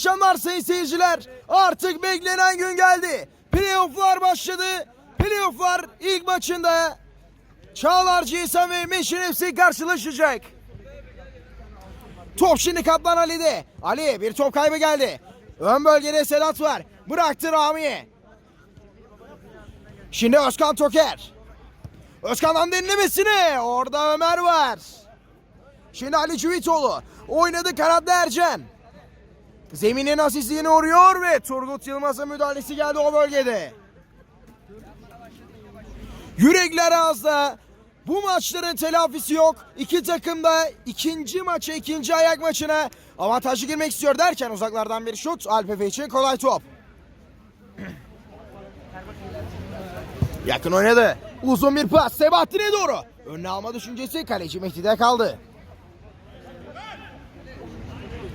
akşamlar sayın seyirciler. Artık beklenen gün geldi. Playoff'lar başladı. Playoff'lar ilk maçında Çağlar GSM ve Meşin FC karşılaşacak. Top şimdi Kaplan Ali'de. Ali bir top kaybı geldi. Ön bölgede Sedat var. Bıraktı Rami'ye. Şimdi Özkan Toker. Özkan'dan denilemesine. Orada Ömer var. Şimdi Ali Cüvitoğlu. Oynadı kanatta Ercan. Zeminin asistliğine uğruyor ve Turgut Yılmaz'ın müdahalesi geldi o bölgede. Yürekler ağızda. Bu maçların telafisi yok. İki takım da ikinci maça, ikinci ayak maçına avantajlı girmek istiyor derken uzaklardan bir şut. Alpefe için kolay top. Yakın oynadı. Uzun bir pas Sebahattin'e doğru. Önüne alma düşüncesi kaleci Mehdi'de kaldı.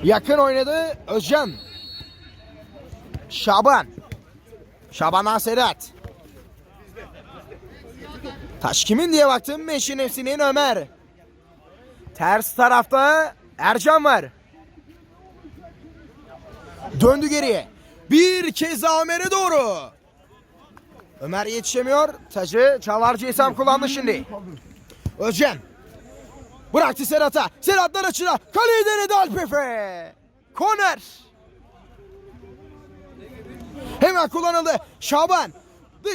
Yakın oynadı Özcan. Şaban. Şaban'dan Sedat. Taş kimin diye baktım. Meşin Efsi'nin Ömer. Ters tarafta Ercan var. Döndü geriye. Bir kez Ömer'e doğru. Ömer yetişemiyor. Tacı Çağlar Ceysam kullandı şimdi. Özcan. Bıraktı Serhat'a. Serhat'tan açıda. Kaleyi denedi Alpefe. Koner. Hemen kullanıldı. Şaban.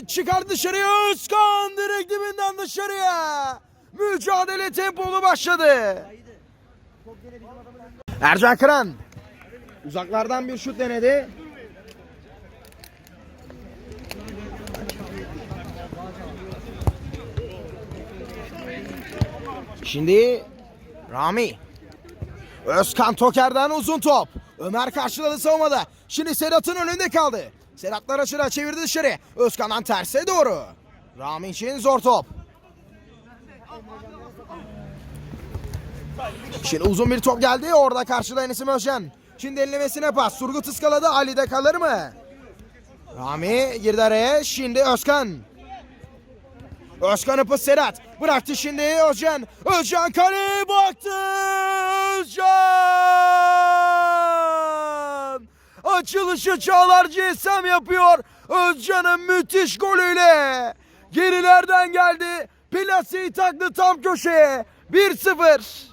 Çıkardı dışarıya. Özkan direkt dibinden dışarıya. Mücadele tempolu başladı. Ercan Kıran. Uzaklardan bir şut denedi. Şimdi Rami. Özkan Toker'den uzun top. Ömer karşıladı savunmada. Şimdi Sedat'ın önünde kaldı. Sedatlar açıra çevirdi dışarı. Özkan'dan terse doğru. Rami için zor top. Şimdi uzun bir top geldi. Orada karşıda Enesim Özcan. Şimdi ellemesine pas. Surgut ıskaladı. Ali'de kalır mı? Rami girdi araya. Şimdi Özkan. Özkan Ipı Sedat. Bıraktı şimdi Özcan. Özcan kaleye baktı. Özcan. Açılışı Çağlar CSM yapıyor. Özcan'ın müthiş golüyle. Gerilerden geldi. Plaseyi taktı tam köşeye. 1-0.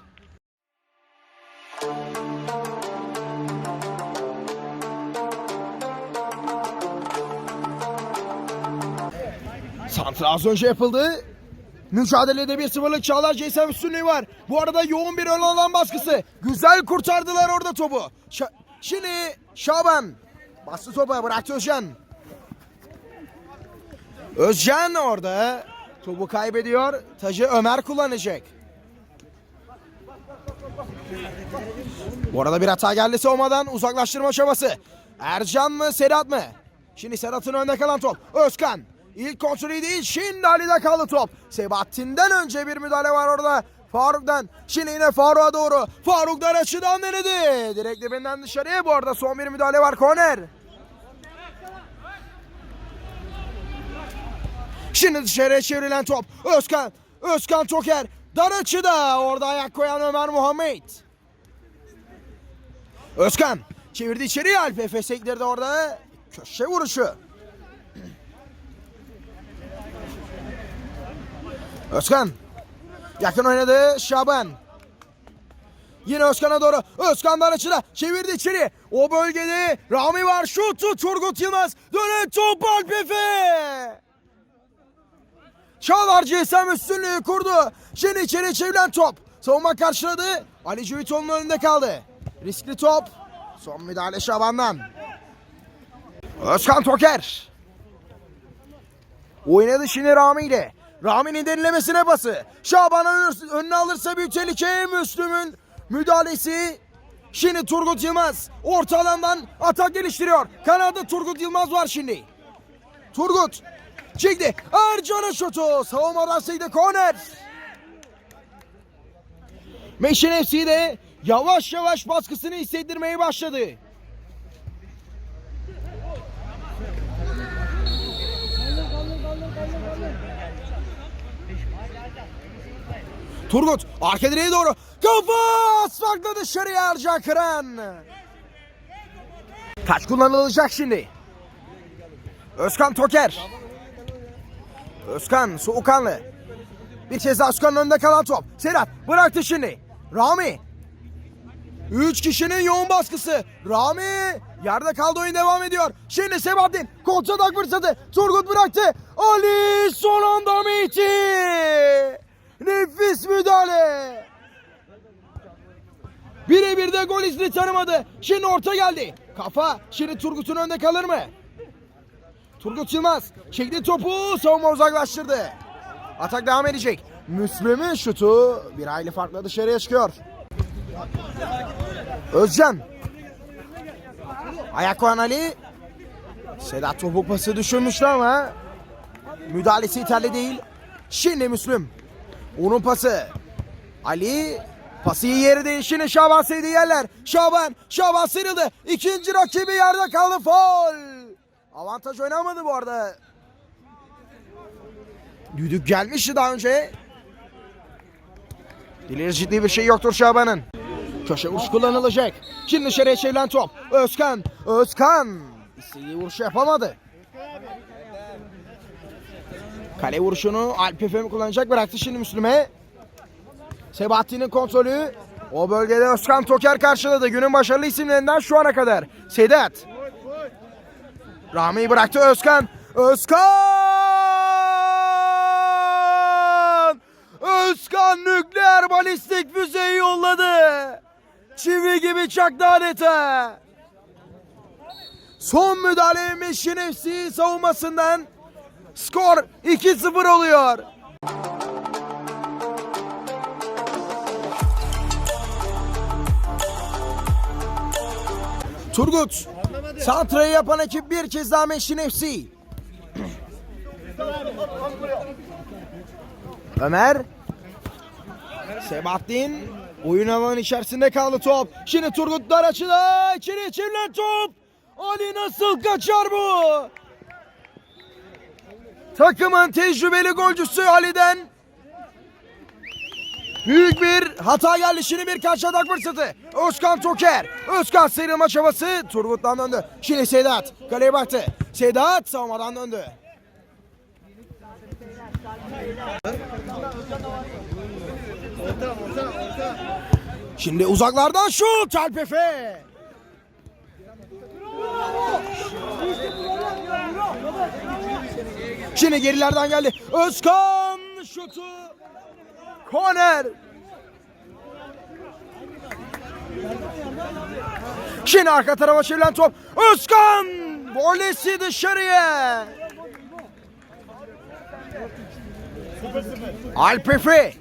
Santra az önce yapıldı. Mücadelede 1-0'lık Çağlar Ceysem üstünlüğü var. Bu arada yoğun bir ön alan baskısı. Güzel kurtardılar orada topu. Şa- Şimdi Şaban. Bastı topa bıraktı Özcan. Özcan orada. Topu kaybediyor. Tacı Ömer kullanacak. Bu arada bir hata geldi savunmadan uzaklaştırma çabası. Ercan mı Serhat mı? Şimdi Serhat'ın önünde kalan top. Özkan. İlk kontrolü değil şimdi Ali'de kaldı top. Sebahattin'den önce bir müdahale var orada. Faruk'tan. Şimdi yine Faruk'a doğru. Faruk'tan açıdan denedi. Direkt dibinden dışarıya bu arada son bir müdahale var. Korner. Şimdi dışarıya çevrilen top. Özkan. Özkan Toker. Dar açıda. Orada ayak koyan Ömer Muhammed. Özkan çevirdi içeriye Alp Efe sektirdi orada. Köşe vuruşu. Özkan. Yakın oynadı Şaban. Yine Özkan'a doğru. Özkan'dan açıda çevirdi içeri. O bölgede Rami var. Şutu Turgut Yılmaz. Dönen top Alp Efe. Çağlar CSM üstünlüğü kurdu. Şimdi içeri çevrilen top. Savunma karşıladı. Ali Cüvitoğlu'nun önünde kaldı. Riskli top. Son müdahale Şaban'dan. Özkan Toker. Oynadı şimdi Rami ile. Rami'nin denilemesine bası. Şaban'ın önüne alırsa büyük tehlike. Müslüm'ün müdahalesi. Şimdi Turgut Yılmaz orta alandan atak geliştiriyor. Kanada Turgut Yılmaz var şimdi. Turgut çekti. Ercan'ın şutu. Savunmadan sıydı korner. Meşin FC de yavaş yavaş baskısını hissettirmeye başladı. Turgut arka direğe doğru. Kafa asfakla dışarıya Ercan Kıran. Taç kullanılacak şimdi. Özkan Toker. Özkan soğukkanlı. Bir kez daha Özkan'ın önünde kalan top. Sedat bıraktı şimdi. Rami. Üç kişinin yoğun baskısı. Rami yerde kaldı oyun devam ediyor. Şimdi Sebahattin kontratak fırsatı. Turgut bıraktı. Ali son anda Mehdi. Nefis müdahale. Birebir de gol izni tanımadı. Şimdi orta geldi. Kafa. Şimdi Turgut'un önünde kalır mı? Turgut Yılmaz çekti topu savunma uzaklaştırdı. Atak devam edecek. Müslüm'ün şutu bir hayli farklı dışarıya çıkıyor. Özcan. Ayak koyan Ali. Sedat topuk pası düşünmüştü ama müdahalesi yeterli değil. Şimdi Müslüm. Onun pası. Ali pası yeri değil. Şimdi Şaban sevdiği yerler. Şaban. Şaban sıyrıldı. İkinci rakibi yerde kaldı. Foul. Avantaj oynamadı bu arada. Düdük gelmişti daha önce. Dileri ciddi bir şey yoktur Şaban'ın. Köşe vuruş kullanılacak. Şimdi dışarıya çevrilen top. Özkan. Özkan. İstediği vuruşu yapamadı. Kale vuruşunu Alp Efe'mi kullanacak. Bıraktı şimdi Müslüm'e. Sebahattin'in kontrolü. O bölgede Özkan Toker karşıladı. Günün başarılı isimlerinden şu ana kadar. Sedat. Rami'yi bıraktı Özkan. Özkan! Özkan nükleer balistik füzeyi yolladı. Çivi gibi çaktı adeta. Son müdahale Meşin FC savunmasından skor 2-0 oluyor. Turgut. Santra'yı yapan ekip bir kez daha Meşin FC. Ömer. Sebahattin. Oyun alanının içerisinde kaldı top. Şimdi Turgut dar açıda. İçeri çevrilen top. Ali nasıl kaçar bu? Takımın tecrübeli golcüsü Ali'den Büyük bir hata geldi. Şimdi bir karşı atak fırsatı. Özkan Toker. Özkan sıyrılma çabası. Turgut'tan döndü. Şimdi Sedat. Kaleye baktı. Sedat savunmadan döndü. Şimdi uzaklardan şut. Alp Efe. Şimdi gerilerden geldi. Özkan şutu. Korner. Şimdi arka tarafa çevrilen top. Özkan. Volesi dışarıya. Alp Efe.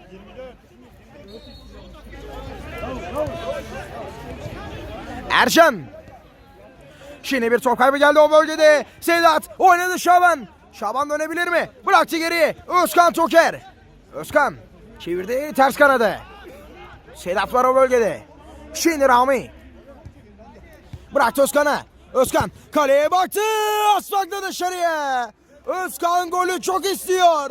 Ercan. Şimdi bir top kaybı geldi o bölgede. Sedat oynadı Şaban. Şaban dönebilir mi? Bıraktı geriye. Özkan Toker. Özkan çevirdi ters kanada. Sedat var o bölgede. Şimdi Rami. Bıraktı Özkan'a. Özkan kaleye baktı. Asfakta dışarıya. Özkan golü çok istiyor.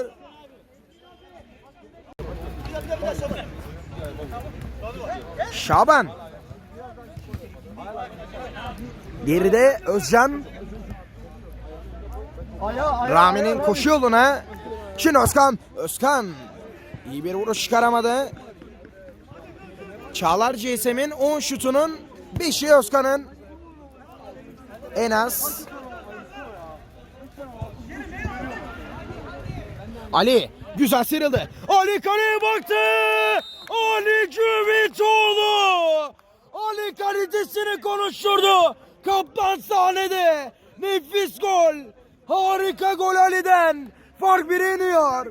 Şaban. Geride Özcan. Rami'nin koşu yoluna. Şimdi Özkan. Özkan. İyi bir vuruş çıkaramadı. Çağlar CSM'in 10 şutunun 5'i Özkan'ın. En az. Ali güzel sıyrıldı. Ali kaleye baktı. Ali Cüvitoğlu. Ali kalitesini konuşturdu. Kaptan sahnede. Nefis gol. Harika gol Ali'den. Fark bire iniyor.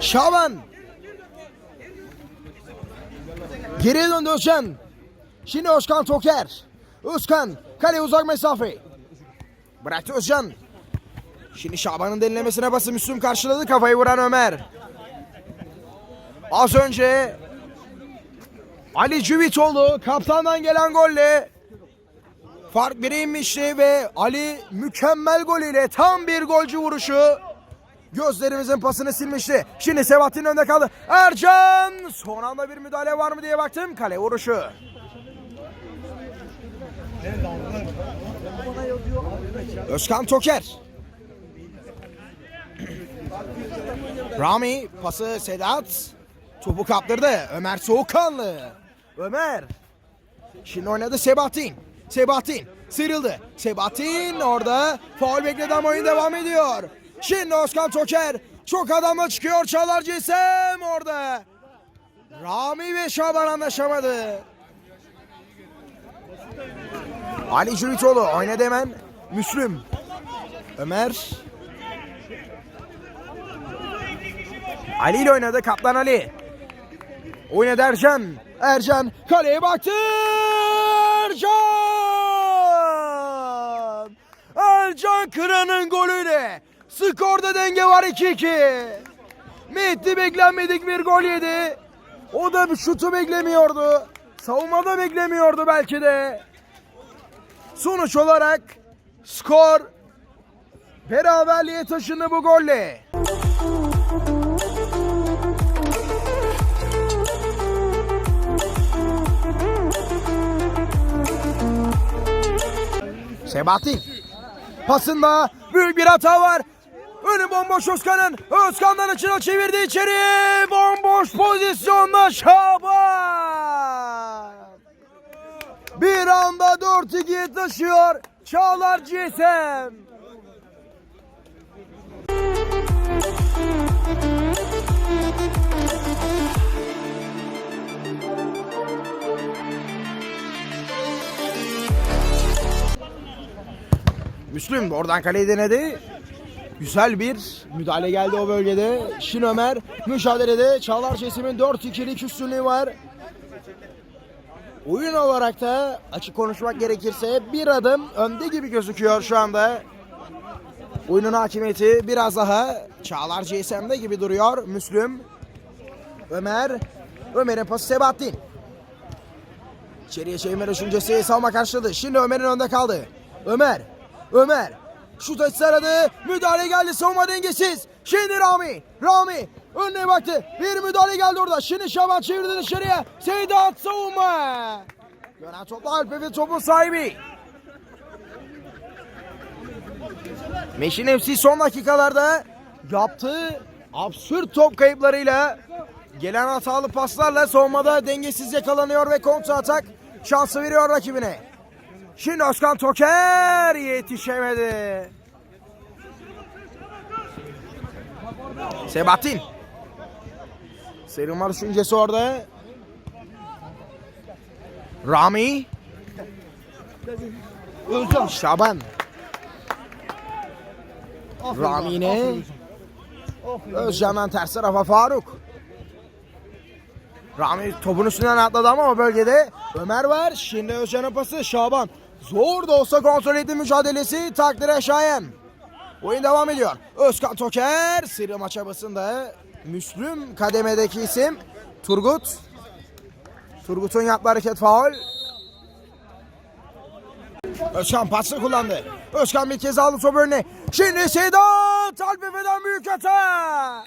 Şaban. Geriye döndü Özcan. Şimdi Özkan Toker. Özkan kale uzak mesafe. Bıraktı Özcan. Şimdi Şaban'ın denilemesine bası Müslüm karşıladı kafayı vuran Ömer. Az önce Ali Cüvitoğlu kaptandan gelen golle Fark bire inmişti ve Ali mükemmel golüyle tam bir golcü vuruşu gözlerimizin pasını silmişti. Şimdi Sebahattin önde kaldı. Ercan son anda bir müdahale var mı diye baktım. Kale vuruşu. Özkan Toker. Rami pası Sedat. Topu kaptırdı. Ömer Soğukkanlı. Ömer. Şimdi oynadı Sebahattin. Sebahattin sıyrıldı. Sebahattin orada faul bekledi ama oyun devam ediyor. Şimdi Özkan Toker çok adamla çıkıyor. Çağlar Cisem orada. Rami ve Şaban anlaşamadı. Ali Cüritoğlu oynadı hemen. Müslüm. Ömer. Ali ile oynadı Kaptan Ali. Oynadı Ercan. Ercan kaleye baktı. Ercan. Ercan Kıran'ın golüyle. Skorda denge var 2-2. Mehdi beklenmedik bir gol yedi. O da bir şutu beklemiyordu. Savunmada beklemiyordu belki de. Sonuç olarak skor beraberliğe taşındı bu golle. Sebahattin. Pasında büyük bir hata var. Önü bomboş Özkan'ın. Özkan'dan içine çevirdi içeri. Bomboş pozisyonda Şaban. Bir anda 4-2'ye taşıyor. Çağlar GSM. Müslüm oradan kaleyi denedi. Güzel bir müdahale geldi o bölgede. Şin Ömer mücadelede Çağlar Cesim'in 4-2'lik üstünlüğü var. Oyun olarak da açık konuşmak gerekirse bir adım önde gibi gözüküyor şu anda. Oyunun hakimiyeti biraz daha Çağlar CSM'de gibi duruyor. Müslüm, Ömer, Ömer'in pası Sebahattin. İçeriye çevirme düşüncesi savunma karşıladı. Şimdi Ömer'in önde kaldı. Ömer, Ömer. Şut açısı aradı. Müdahale geldi. Savunma dengesiz. Şimdi Rami. Rami. Önüne baktı. Bir müdahale geldi orada. Şimdi Şaban çevirdi dışarıya. Seydat savunma. Gönen topla Alp ve topun sahibi. Meşin FC son dakikalarda yaptığı absürt top kayıplarıyla gelen hatalı paslarla savunmada dengesiz yakalanıyor ve kontra atak şansı veriyor rakibine. Şimdi Özkan Toker yetişemedi. Sebahattin. Serum düşüncesi orada. Rami. Şaban. Rami yine. Özcan'dan ters tarafa Faruk. Rami topun üstünden atladı ama o bölgede Ömer var. Şimdi Özcan'ın pası Şaban. Zor da olsa kontrol etti mücadelesi takdire şayan. Oyun devam ediyor. Özkan Toker sıyrılma çabasında Müslüm kademedeki isim Turgut. Turgut'un yaptığı hareket faul. Özkan pasını kullandı. Özkan bir kez aldı topu önüne. Şimdi Sedat Alpefe'den büyük hata.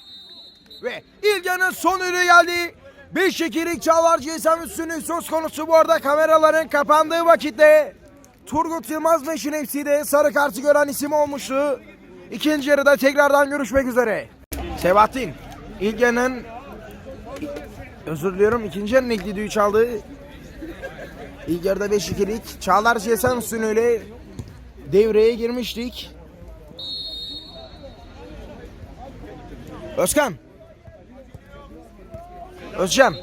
Ve İlgan'ın son ürünü geldi. 5-2'lik Çağlar GSM üstünlüğü söz konusu bu arada kameraların kapandığı vakitte. Turgut Yılmaz Meşin FC'de sarı kartı gören isim olmuştu. İkinci yarıda tekrardan görüşmek üzere. Sebahattin İlgan'ın özür diliyorum ikinci yarının ilk düdüğü çaldı. İlk yarıda 5-2'lik Çağlar GSM üstünlüğüyle devreye girmiştik. Özkan. Özcan.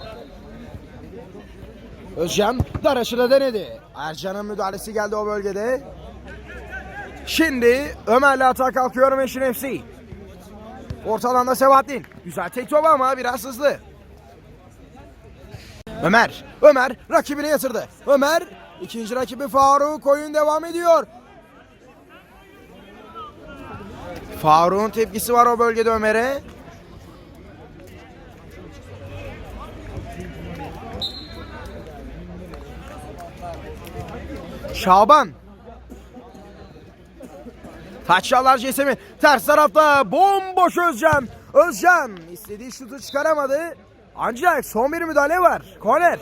Özcan Daraşı'da denedi. Ercan'ın müdahalesi geldi o bölgede. Şimdi Ömer'le hata kalkıyor Meşin FC. Orta alanda Sebahattin. Güzel tek top ama biraz hızlı. Ömer. Ömer rakibine yatırdı. Ömer ikinci rakibi Faruk oyun devam ediyor. Faruk'un tepkisi var o bölgede Ömer'e. Şaban Taçyalar Cesem'in ters tarafta bomboş Özcan. Özcan istediği şutu çıkaramadı. Ancak son bir müdahale var. Korner.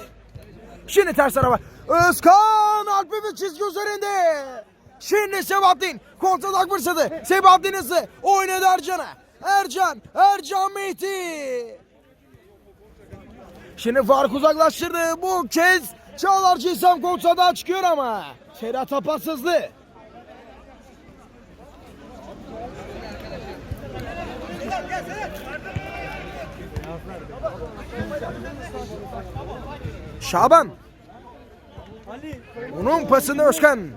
Şimdi ters tarafa. Özkan Alp'in çizgi üzerinde. Şimdi Sebahattin kontratak fırsatı. Sebahattin hızlı oynadı Ercan'a. Ercan, Ercan Mehdi. Şimdi fark uzaklaştırdı. Bu kez Çağlar Cisam kontradan çıkıyor ama. Ferhat Apas. Şaban. Onun pasını Özkan.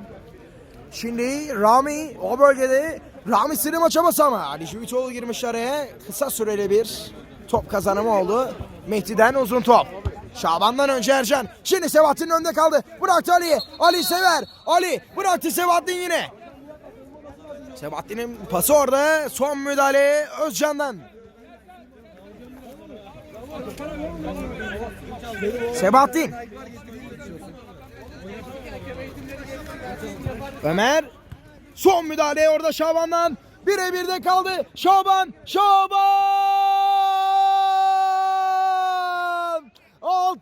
Şimdi Rami o bölgede Rami seni maça bas ama Ali Civitoğlu girmiş araya. Kısa süreli bir top kazanımı oldu. Mehdi'den uzun top. Şaban'dan önce Ercan. Şimdi Sebahattin önde kaldı. Bıraktı Ali'ye. Ali sever. Ali bıraktı Sebahattin yine. Sebahattin'in pası orada. Son müdahale Özcan'dan. Sebahattin. Ömer. Son müdahale orada Şaban'dan. Birebir de kaldı. Şaban. Şaban.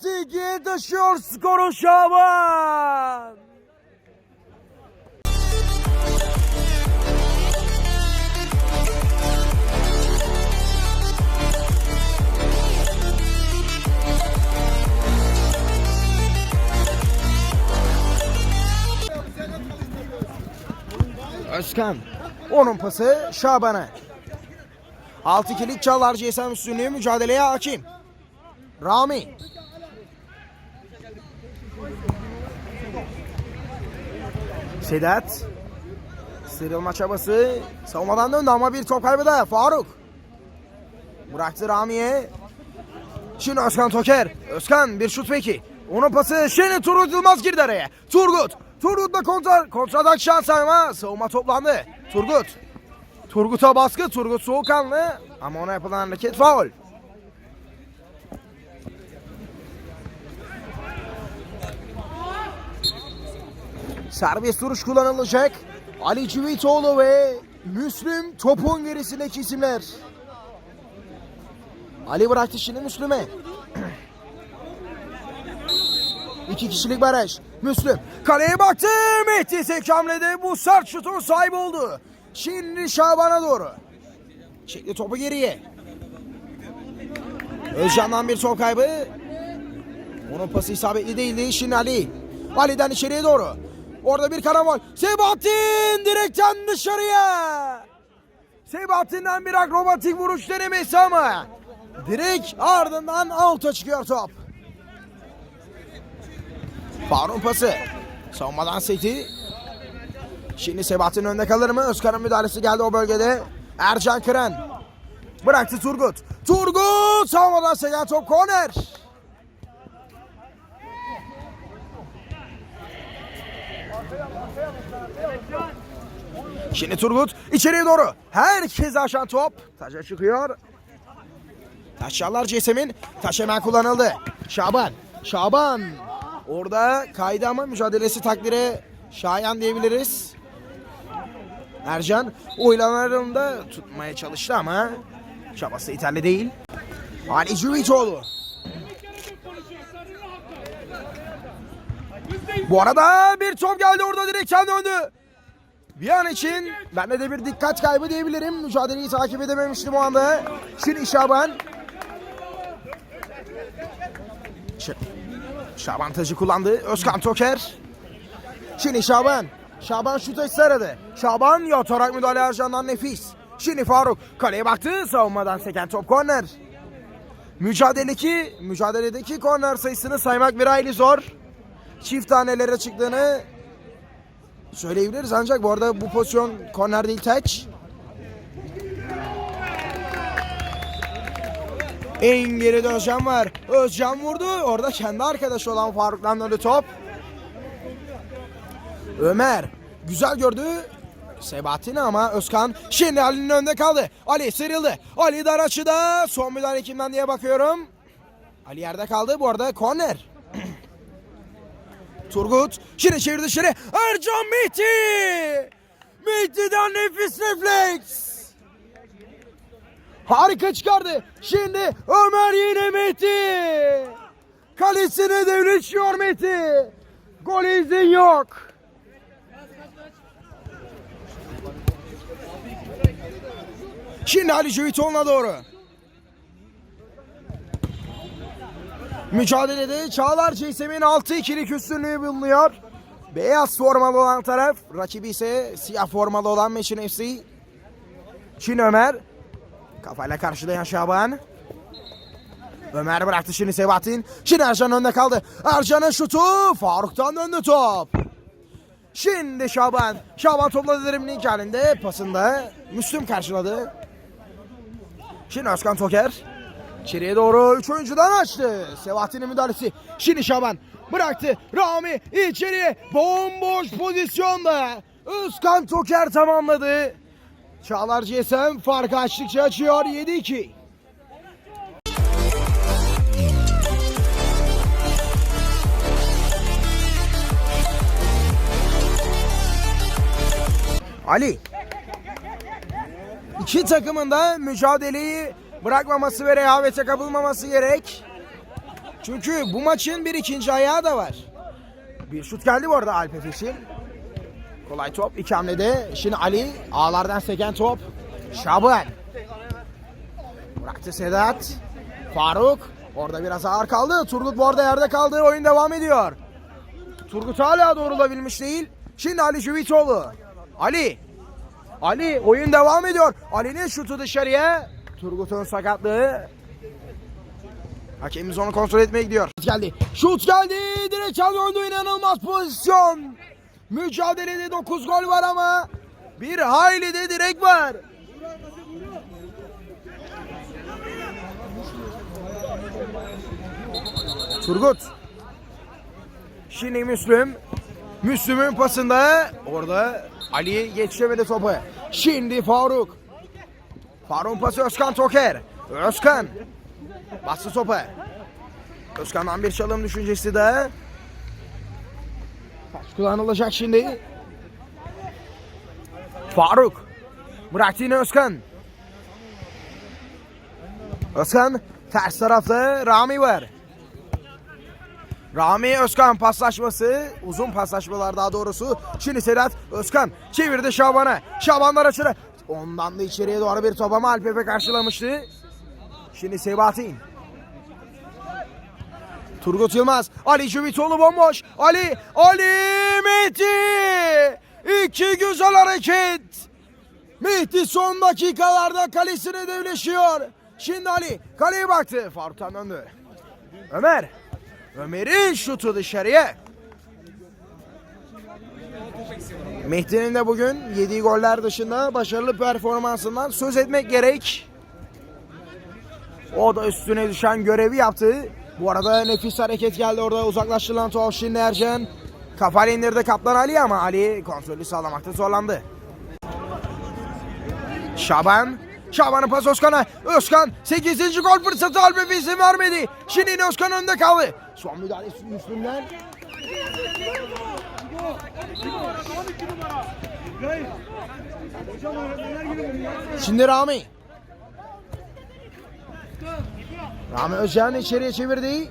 6-2'ye taşıyor skoru Şaban. Özkan. Onun pası Şaban'a. 6-2'lik Çağlar GSM üstünlüğü mücadeleye hakim. Rami. Sedat. Sıyrılma çabası. Savunmadan döndü ama bir top kaybı da. Faruk. Bıraktı Rami'ye. Şimdi Özkan Toker. Özkan bir şut peki. Onun pası şimdi Turgut Yılmaz girdi araya. Turgut. Turgut'la kontra, kontradak şans ama savunma toplandı. Turgut. Turgut'a baskı. Turgut soğukkanlı. Ama ona yapılan hareket faul. Serbest duruş kullanılacak. Ali Civitoğlu ve Müslüm topun gerisindeki isimler. Ali bıraktı şimdi Müslüm'e. İki kişilik baraj. Müslüm kaleye baktı. Mehdi tek hamlede bu sert şutun sahibi oldu. Şimdi Şaban'a doğru. Çekti topu geriye. Özcan'dan bir top kaybı. Onun pası isabetli değildi. Şimdi Ali. Ali'den içeriye doğru. Orada bir karamol. Sebahattin direkten dışarıya. Sebahattin'den bir akrobatik vuruş denemesi ama. Direkt ardından out'a çıkıyor top. Faruk'un pası. Savunmadan seti. Şimdi Sebahattin önde kalır mı? Özkan'ın müdahalesi geldi o bölgede. Ercan Kıran. Bıraktı Turgut. Turgut savunmadan seken top korner. Şimdi Turgut içeriye doğru. Herkes aşan top. Taça çıkıyor. Taşyalar Cesem'in. Taş hemen kullanıldı. Şaban. Şaban. Orada kaydı ama mücadelesi takdire şayan diyebiliriz. Ercan oylanlarında tutmaya çalıştı ama çabası yeterli değil. Ali Cüvitoğlu. Bu arada bir top geldi orada direkten döndü. Bir an için bende de bir dikkat kaybı diyebilirim. Mücadeleyi takip edememiştim o anda. Şimdi Şaban. Şaban tacı kullandı. Özkan Toker. Şimdi Şaban. Şaban şut açısı aradı. Şaban yatarak müdahale Ercan'dan nefis. Şimdi Faruk kaleye baktı. Savunmadan seken top korner. Mücadeledeki, mücadeledeki korner sayısını saymak bir hayli zor. Çift tanelere çıktığını söyleyebiliriz ancak bu arada bu pozisyon korner değil taç. En geride Özcan var. Özcan vurdu. Orada kendi arkadaşı olan Faruk'tan döndü top. Ömer güzel gördü. Sebahattin ama Özkan şimdi Ali'nin önünde kaldı. Ali sıyrıldı. Ali dar açıda. Son müdahale kimden diye bakıyorum. Ali yerde kaldı. Bu arada korner. Turgut şimdi çevir dışarı. Ercan Mehdi. Mehdi'den nefis refleks. Harika çıkardı. Şimdi Ömer yine Mehdi. Kalesine devleşiyor Mehdi. Gol izin yok. Şimdi Ali Jüviton'la doğru. Mücadelede Çağlar Ceysem'in 6-2'lik üstünlüğü bulunuyor. Beyaz formalı olan taraf, rakibi ise siyah formalı olan Meşin FC. Çin Ömer. Kafayla karşılayan Şaban. Ömer bıraktı şimdi Sebahattin. Şimdi Ercan önde kaldı. Ercan'ın şutu. Faruk'tan döndü top. Şimdi Şaban. Şaban topladı dribbling halinde. Pasında Müslüm karşıladı. Şimdi Özkan Toker. İçeriye doğru 3 oyuncudan açtı. Sebahattin'in müdahalesi. Şimdi Şaban bıraktı. Rami içeriye bomboş pozisyonda. Özkan Toker tamamladı. Çağlar GSM farkı açtıkça açıyor 7-2. Ali. İki takımın da mücadeleyi bırakmaması ve rehavete kapılmaması gerek. Çünkü bu maçın bir ikinci ayağı da var. Bir şut geldi bu arada Alp Efe için. Kolay top iki hamlede. Şimdi Ali ağlardan seken top. Şaban. Bıraktı Sedat. Faruk. Orada biraz ağır kaldı. Turgut bu arada yerde kaldı. Oyun devam ediyor. Turgut hala doğrulabilmiş değil. Şimdi Ali Jüvitoğlu. Ali. Ali oyun devam ediyor. Ali'nin şutu dışarıya. Turgut'un sakatlığı. Hakemimiz onu kontrol etmeye gidiyor. Geldi. Şut geldi. Direkt çaldı inanılmaz pozisyon. Mücadelede 9 gol var ama bir hayli de direk var. Turgut. Şimdi Müslüm. Müslüm'ün pasında orada Ali geçemedi topu. Şimdi Faruk. Faruk'un pası Özkan Toker. Özkan. Bastı topu. Özkan'dan bir çalım düşüncesi de. Taş kullanılacak şimdi. Faruk. Bıraktı yine Özkan. Özkan ters tarafta Rami var. Rami Özkan paslaşması. Uzun paslaşmalar daha doğrusu. Şimdi Sedat Özkan çevirdi Şaban'a. Şabanlar açıra. Ondan da içeriye doğru bir top ama Alpepe karşılamıştı. Şimdi Sebahattin. Turgut Yılmaz. Ali Cüvitoğlu bomboş. Ali. Ali Mehdi. İki güzel hareket. Mehdi son dakikalarda kalesine devleşiyor. Şimdi Ali kaleye baktı. Faruk'tan döndü. Ömer. Ömer'in şutu dışarıya. Mehdi'nin de bugün yediği goller dışında başarılı performansından söz etmek gerek. O da üstüne düşen görevi yaptı. Bu arada nefis hareket geldi orada uzaklaştırılan top şimdi Ercan. Kafayla indirdi Kaptan Ali ama Ali kontrolü sağlamakta zorlandı. Şaban. Şaban'ın pas Özkan'a. Özkan 8. gol fırsatı Alpefe izin vermedi. Şimdi Özkan önde kaldı. Son müdahalesi Müslüm'den. Şimdi Rami. Rami Özcan içeriye çevirdi.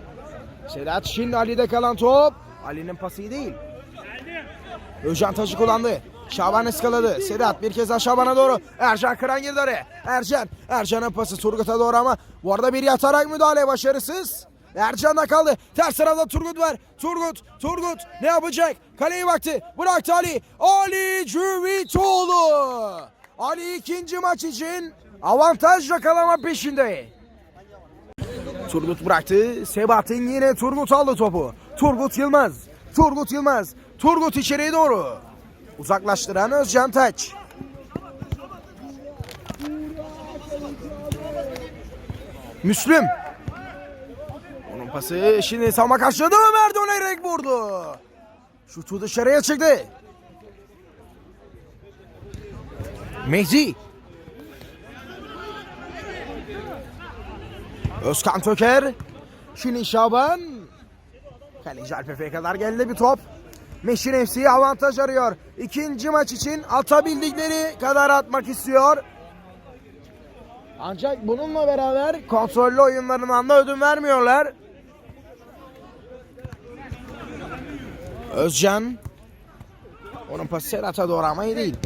Sedat şimdi Ali'de kalan top. Ali'nin pası iyi değil. Özcan taşı kullandı. Şaban ıskaladı. Sedat bir kez daha Şaban'a doğru. Ercan kıran girdi araya. Ercan. Ercan'ın pası Turgut'a doğru ama bu arada bir yatarak müdahale başarısız. Ercan'da kaldı. Ters tarafta Turgut var. Turgut, Turgut ne yapacak? Kaleye baktı. Bıraktı Ali. Ali Cüvitoğlu. Ali ikinci maç için avantaj yakalama peşinde. Turgut bıraktı. Sebahattin yine Turgut aldı topu. Turgut Yılmaz. Turgut Yılmaz. Turgut içeriye doğru. Uzaklaştıran Özcan Taç. Müslüm. Onun pası şimdi savunma karşıladı. Ömer dönerek vurdu. Şutu dışarıya çıktı. Mehdi. Özkan Töker. Şimdi Şaban. Kaleci Alpefe'ye kadar geldi bir top. Meşin FC avantaj arıyor. İkinci maç için atabildikleri kadar atmak istiyor. Ancak bununla beraber kontrollü oyunlarından da ödün vermiyorlar. Özcan. Onun pası Serhat'a doğru ama iyi değil.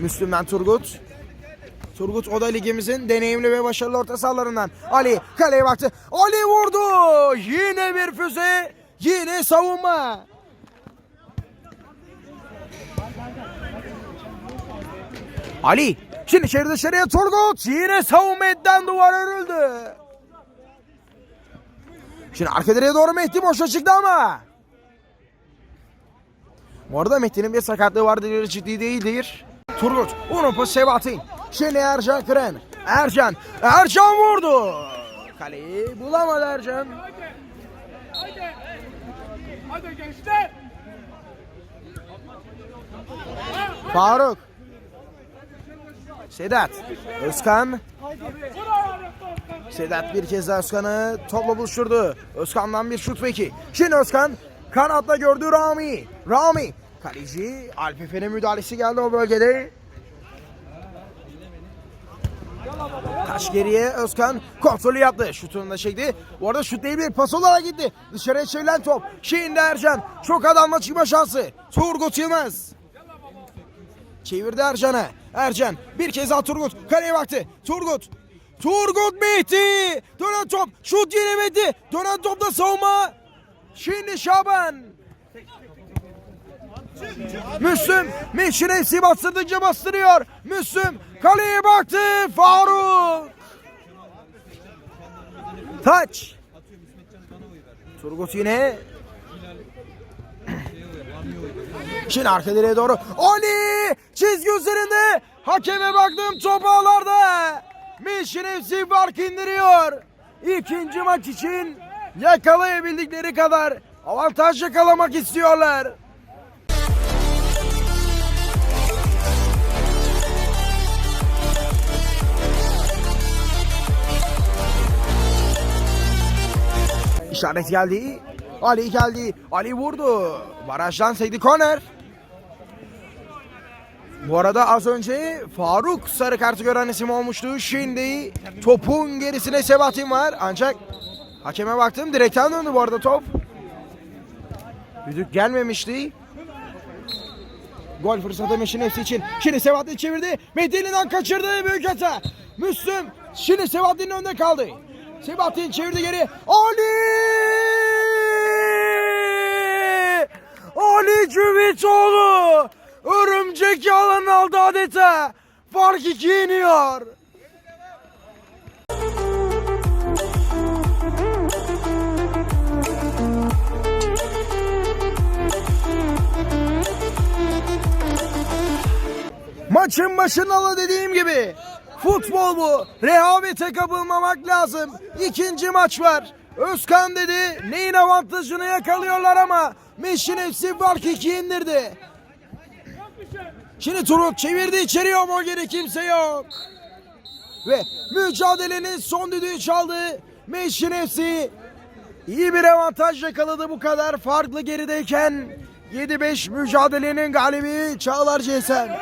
Müslüm'den Turgut. Turgut o da ligimizin deneyimli ve başarılı orta sahalarından. Ali kaleye baktı. Ali vurdu. Yine bir füze. Yine savunma. Ali. Şimdi içeri dışarıya Turgut. Yine savunma etten duvar örüldü. Şimdi arka direğe doğru Mehdi boşa çıktı ama. Bu arada Mehdi'nin bir sakatlığı vardır, ciddi değildir. Turgut, onun pası Sebahattin. Şimdi Ercan Kıran. Ercan, Ercan vurdu. Kaleyi bulamadı Ercan. Haydi. Gençler. Faruk. Sedat. Özkan. Sedat bir kez daha Özkan'ı topla buluşturdu. Özkan'dan bir şut peki. Şimdi Özkan kanatla gördü Rami. Rami. Kaleci Alp Efe'nin müdahalesi geldi o bölgede. Taş geriye Özkan kontrolü yaptı. Şutunu da çekti. Bu arada şut değil bir pas olarak gitti. Dışarıya çevrilen top. Şimdi Ercan. Çok adamla çıkma şansı. Turgut Yılmaz. Çevirdi Ercan'a. Ercan bir kez daha Turgut. Kaleye baktı. Turgut. Turgut Mehdi. Dönen top. Şut yine Mehdi. Dönen topta savunma. Şimdi Şaban. Müslüm. Meşin FC bastırdıkça bastırıyor. Müslüm kaleye baktı. Faruk. Taç. Turgut yine Şimdi arka direğe doğru. Ali! Çizgi üzerinde. Hakeme baktım top ağlarda. Mission FC fark indiriyor. İkinci maç için yakalayabildikleri kadar avantaj yakalamak istiyorlar. İşaret geldi. Ali geldi. Ali vurdu. Barajdan sekti korner. Bu arada az önce Faruk sarı kartı gören isim olmuştu. Şimdi topun gerisine Sebahattin var. Ancak hakeme baktım direkten döndü bu arada top. Düdük gelmemişti. Gol fırsatı Meşin FC için. Şimdi Sebahattin çevirdi. Medeli'den kaçırdı. Büyük hata. Müslüm. Şimdi Sebahattin'in önünde kaldı. Sebahattin çevirdi geri. Ali! Ali Cüvitoğlu! Örümcek yalan aldı adeta. Fark ikiye iniyor. Maçın başında da dediğim gibi futbol bu. Rehavete kapılmamak lazım. İkinci maç var. Özkan dedi neyin avantajını yakalıyorlar ama Meşin FC fark ikiye indirdi. Şimdi Turut çevirdi içeriye o bölgede kimse yok. Ve mücadelenin son düdüğü çaldı. Meşin FC iyi bir avantaj yakaladı bu kadar farklı gerideyken. 7-5 mücadelenin galibi Çağlar Cesen.